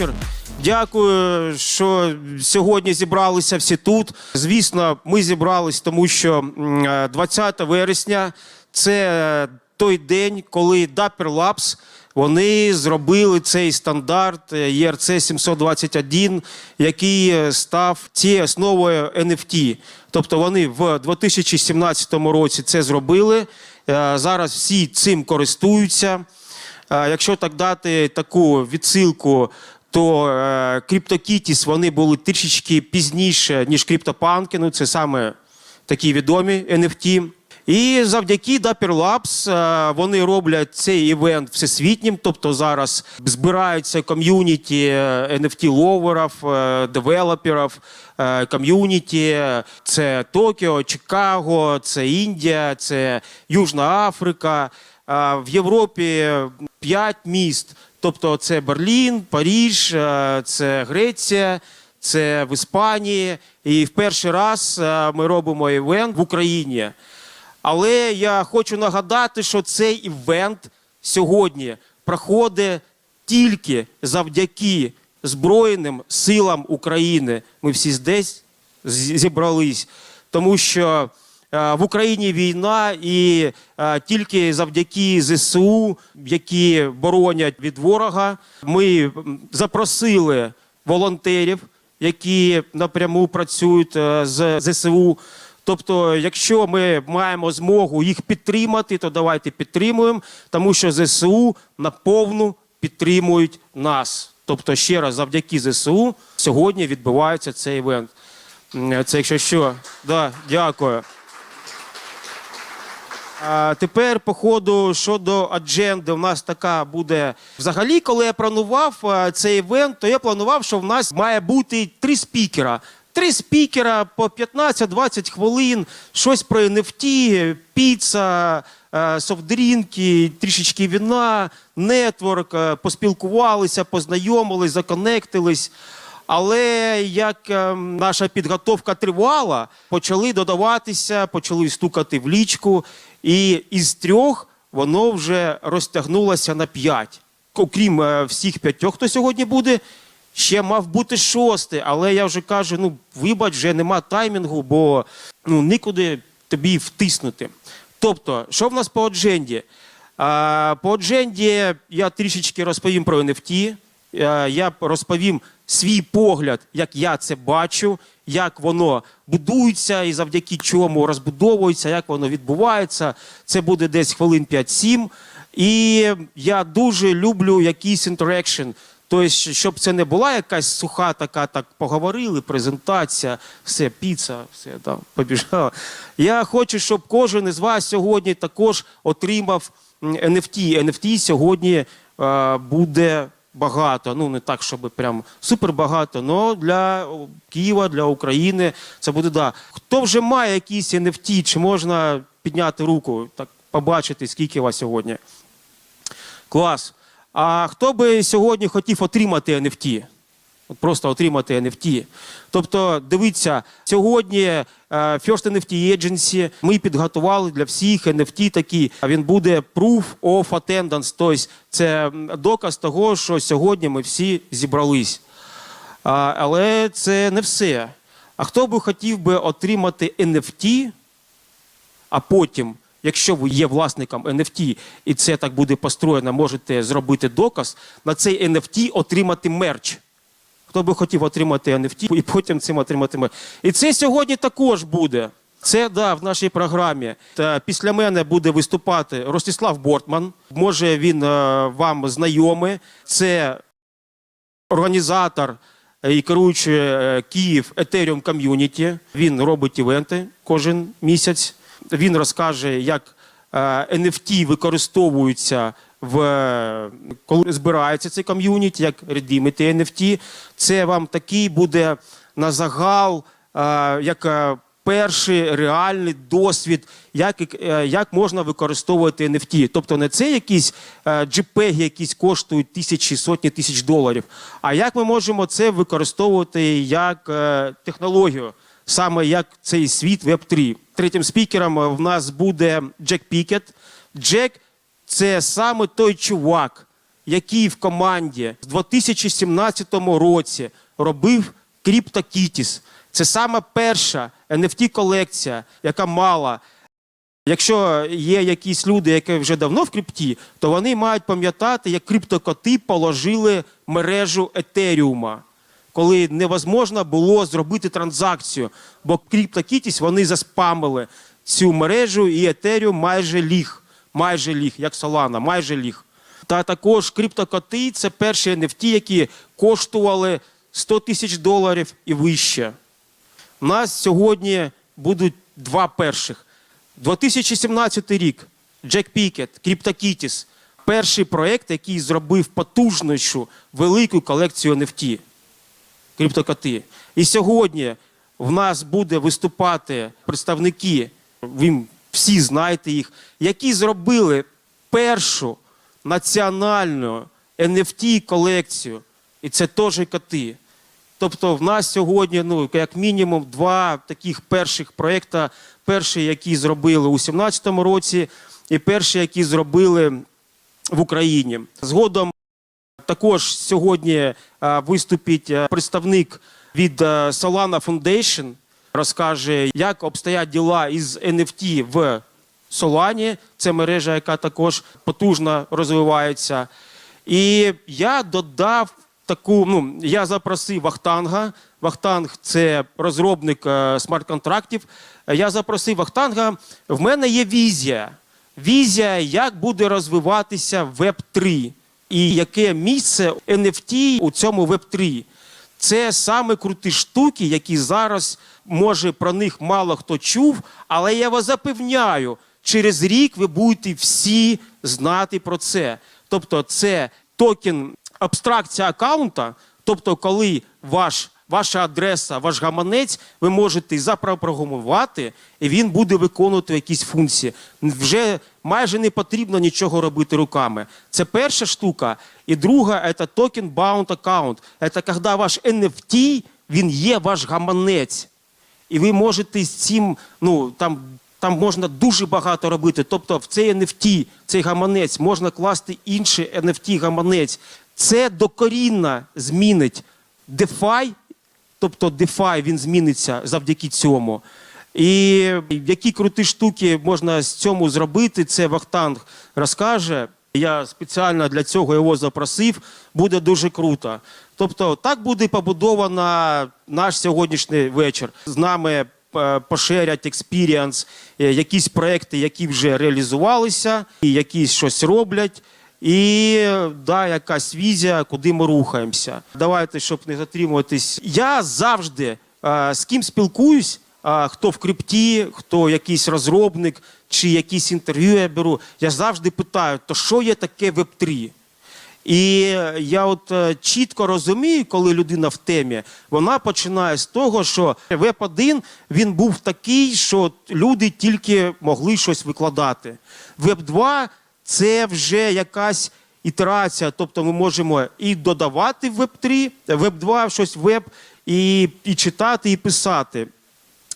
вечір. Дякую, що сьогодні зібралися всі тут. Звісно, ми зібрались, тому що е, 20 вересня це той день, коли Dapper Labs вони зробили цей стандарт е, ERC 721, який е, став цією основою NFT. Тобто вони в 2017 році це зробили. Е, Зараз всі цим користуються. Е, Якщо так дати таку відсилку, то е, CryptoKitties вони були трішечки пізніше, ніж CryptoPunky, ну це саме такі відомі NFT. І завдяки Dapper Labs е, вони роблять цей івент всесвітнім, тобто зараз збираються ком'юніті NFT-ловерів, е, девелоперів, е, ком'юніті. Це Токіо, Чикаго, це Індія, це Южна Африка. А В Європі п'ять міст. Тобто це Берлін, Паріж, е, це Греція, це в Іспанії. І в перший раз е, ми робимо івент в Україні. Але я хочу нагадати, що цей івент сьогодні проходить тільки завдяки Збройним силам України. Ми всі здесь зібрались, тому що в Україні війна, і е, тільки завдяки ЗСУ, які боронять від ворога, ми запросили волонтерів, які напряму працюють е, з ЗСУ. Тобто, якщо ми маємо змогу їх підтримати, то давайте підтримуємо, тому що ЗСУ наповну підтримують нас. Тобто, ще раз, завдяки ЗСУ сьогодні відбувається цей івент. Це якщо що, да, дякую. А тепер, по ходу, щодо адженди, у нас така буде. Взагалі, коли я планував цей івент, то я планував, що в нас має бути три спікера. Три спікера по 15-20 хвилин, щось про NFT, піца, е, софтдрінки, трішечки віна, нетворк, е, поспілкувалися, познайомились, законектились. Але як е, наша підготовка тривала, почали додаватися, почали стукати в лічку, і із трьох воно вже розтягнулося на п'ять. Окрім е, всіх п'ятьох, хто сьогодні буде, ще мав бути шостий. Але я вже кажу: ну вибач, вже нема таймінгу, бо ну нікуди тобі втиснути. Тобто, що в нас по адженді? По адженді я трішечки розповім про NFT. Е, Я розповім свій погляд, як я це бачу, як воно будується і завдяки чому розбудовується, як воно відбувається. Це буде десь хвилин 5-7. І я дуже люблю якийсь інтерекшн. Тобто, щоб це не була якась суха така, так поговорили, презентація, все, піца, все там побіжала. Я хочу, щоб кожен із вас сьогодні також отримав NFT. NFT сьогодні е, буде багато. Ну не так, щоб прям супер багато, але для Києва, для України це буде да. Хто вже має якісь NFT, чи можна підняти руку, так побачити, скільки вас сьогодні? Клас. А хто би сьогодні хотів отримати NFT? Просто отримати NFT. Тобто, дивіться, сьогодні е, First NFT Agency ми підготували для всіх NFT такі. а Він буде proof of attendance, тобто це доказ того, що сьогодні ми всі зібрались. Але це не все. А хто би хотів би отримати NFT, а потім, якщо ви є власником NFT, і це так буде построєно, можете зробити доказ, на цей NFT отримати мерч. Хто би хотів отримати NFT і потім цим отримати. І це сьогодні також буде. Це да, в нашій програмі. Та після мене буде виступати Ростислав Бортман. Може, він е, вам знайомий. Це організатор і керуючий е, Київ Ethereum Community. Він робить івенти кожен місяць. Він розкаже, як е, NFT використовуються в е, коли збирається цей ком'юніті, як редімити NFT. Це вам такий буде на загал, е, як е, перший реальний досвід, як, е, як можна використовувати NFT. Тобто не це якісь е, JPEG, якісь коштують тисячі, сотні тисяч доларів, а як ми можемо це використовувати як е, технологію, саме як цей світ Web3. Третім спікером е, в нас буде Джек Пікет. Джек це саме той чувак, який в команді в 2017 році робив CryptoKitties. Це саме перша NFT колекція, яка мала. Якщо є якісь люди, які вже давно в крипті, то вони мають пам'ятати, як криптокоти положили мережу Етеріума, коли невозможно було зробити транзакцію, бо CryptoKitties вони заспамили цю мережу, і Етеріум майже ліг, майже ліг, як Solana, майже ліг. Та також криптокоти це перші NFT, які коштували 100 тисяч доларів і вище. У нас сьогодні будуть два перших. 2017 рік. Джек Пікет, CryptoKitties. Перший проєкт, який зробив потужнішу велику колекцію NFT. Криптокоти. І сьогодні в нас буде виступати представники, ви всі знаєте їх, які зробили першу національну NFT колекцію. І це теж коти. Тобто в нас сьогодні, ну, як мінімум, два таких перших проєкта. Перший, який зробили у 2017 році, і перший, який зробили в Україні. Згодом також сьогодні виступить представник від Solana Foundation, розкаже, як обстоять діла із NFT в Solana. Це мережа, яка також потужно розвивається. І я додав таку, ну, я запросив Вахтанга. Вахтанг це розробник е, смарт-контрактів. Я запросив Вахтанга. В мене є візія. Візія, як буде розвиватися Web3 і яке місце NFT у цьому Web3. Це саме круті штуки, які зараз, може, про них мало хто чув, але я вас запевняю, через рік ви будете всі знати про це. Тобто, це токен абстракція аккаунта, тобто, коли ваш, ваша адреса, ваш гаманець, ви можете запрограмувати, і він буде виконувати якісь функції. Вже майже не потрібно нічого робити руками. Це перша штука. І друга це токен bound account. Це коли ваш NFT, він є ваш гаманець. І ви можете з цим, ну там, там можна дуже багато робити. Тобто в цей NFT, цей гаманець, можна класти інший NFT гаманець. Це докорінно змінить DeFi, тобто DeFi він зміниться завдяки цьому. І які круті штуки можна з цьому зробити, це Вахтанг розкаже. Я спеціально для цього його запросив. Буде дуже круто. Тобто, так буде побудовано наш сьогоднішній вечір. З нами е, поширять експіріанс, якісь проекти, які вже реалізувалися, і якісь щось роблять. І да, якась візія, куди ми рухаємося. Давайте, щоб не затримуватись. Я завжди е, з ким спілкуюсь, е, хто в крипті, хто якийсь розробник чи якісь інтерв'ю я беру. Я завжди питаю, то що є таке Web3? І я от е, чітко розумію, коли людина в темі, вона починає з того, що Web1 він був такий, що люди тільки могли щось викладати. Web2 це вже якась ітерація, тобто ми можемо і додавати в Web3, Web2 щось веб, і, і читати, і писати.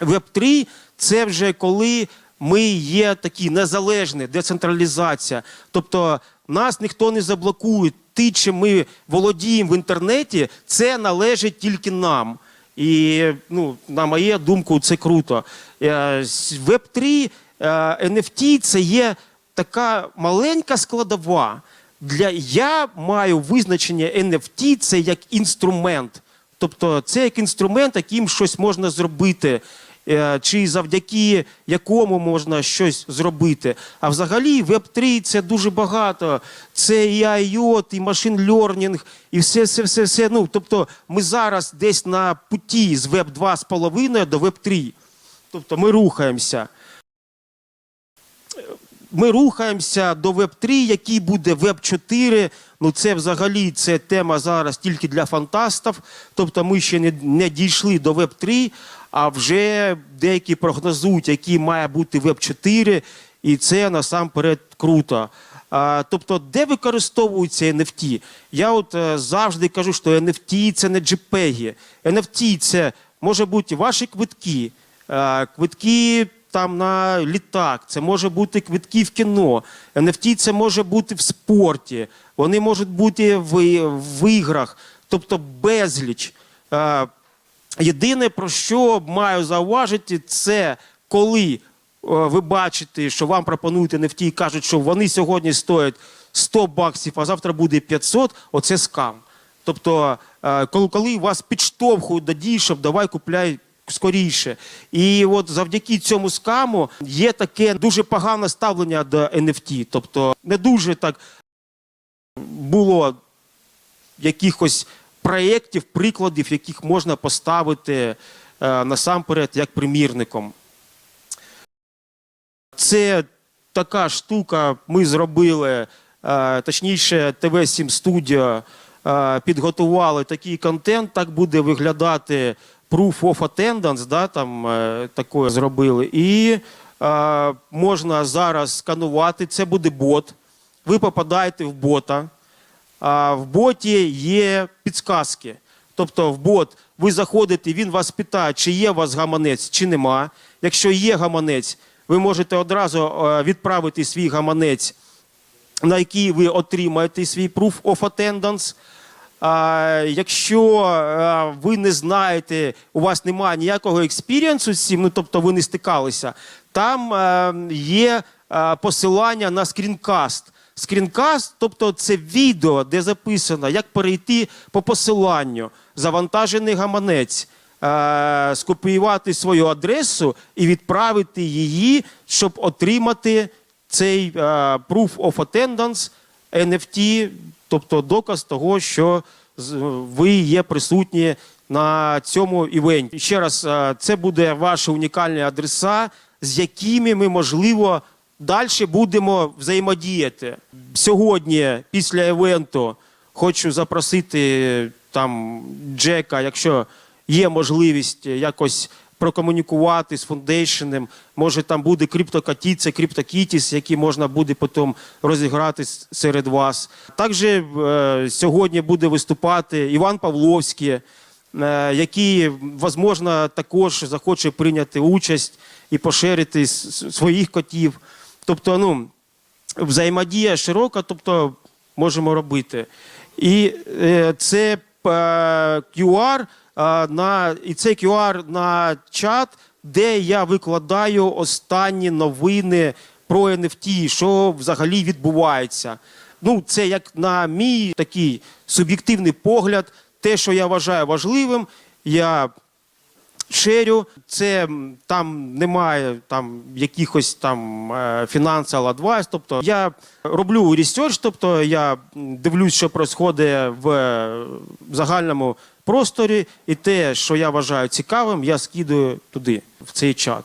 Web3 це вже коли ми є такі незалежні, децентралізація. Тобто нас ніхто не заблокує. Ти, чим ми володіємо в інтернеті, це належить тільки нам. І ну, на мою думку, це круто. Е, Web3 е, NFT це є така маленька складова. Для я маю визначення NFT це як інструмент. Тобто це як інструмент, яким щось можна зробити, е, чи завдяки якому можна щось зробити. А взагалі Web3 це дуже багато. Це і IOT, і машин learning, і все, все, все, все. Ну, тобто ми зараз десь на путі з Web 2,5 до Web 3. Тобто ми рухаємося. Ми рухаємося до Web 3, який буде Web 4. Ну це взагалі це тема зараз тільки для фантастів. Тобто ми ще не, не дійшли до Web 3, а вже деякі прогнозують, який має бути Web 4, і це насамперед круто. А, тобто, де використовуються NFT? Я от е, завжди кажу, що NFT це не JPEG. NFT це може бути ваші квитки, е, квитки там на літак, це може бути квитки в кіно. NFT це може бути в спорті, вони можуть бути в, в іграх, тобто безліч. Е, Єдине, про що маю зауважити, це коли е, ви бачите, що вам пропонують NFT і кажуть, що вони сьогодні стоять 100 баксів, а завтра буде 500, оце скам. Тобто, е, коли, вас підштовхують до дій, щоб давай купляй скоріше. І от завдяки цьому скаму є таке дуже погане ставлення до NFT. Тобто не дуже так було якихось проєктів, прикладів, яких можна поставити е, насамперед як примірником. Це така штука, ми зробили, е, точніше, ТВ-7 Studio е, підготували такий контент, так буде виглядати Proof of Attendance, да, там е, такое зробили. І е, можна зараз сканувати, це буде бот. Ви попадаєте в бота. А в боті є підсказки. Тобто, в бот ви заходите, він вас питає, чи є у вас гаманець, чи нема. Якщо є гаманець, ви можете одразу е, відправити свій гаманець, на який ви отримаєте свій proof of attendance. Якщо ви не знаєте, у вас немає ніякого експірієнсу з цим, ну тобто ви не стикалися, там е, є е, посилання на скрінкаст. Скрінкаст, тобто це відео, де записано, як перейти по посиланню, завантажений гаманець, е, скопіювати свою адресу і відправити її, щоб отримати цей proof of attendance NFT, тобто доказ того, що ви є присутні на цьому івенті. Ще раз, е, це буде ваші унікальні адреса, з якими ми, можливо, далі будемо взаємодіяти. Сьогодні, після івенту, хочу запросити там Джека, якщо є можливість якось прокомунікувати з фундейшеном. Може, там буде криптокатіця, криптокітіс, які можна буде потім розіграти серед вас. Також е, сьогодні буде виступати Іван Павловський, е, який, можливо, також захоче прийняти участь і поширити своїх котів. Тобто, ну, взаємодія широка, тобто можемо робити. І е, це QR е, на і це QR на чат, де я викладаю останні новини про NFT, що взагалі відбувається. Ну, це як на мій такий суб'єктивний погляд, те, що я вважаю важливим, я шерю. Це там немає там якихось там е, financial advice. Тобто я роблю research, тобто я дивлюсь, що відбувається в е, загальному просторі, і те, що я вважаю цікавим, я скидаю туди, в цей чат.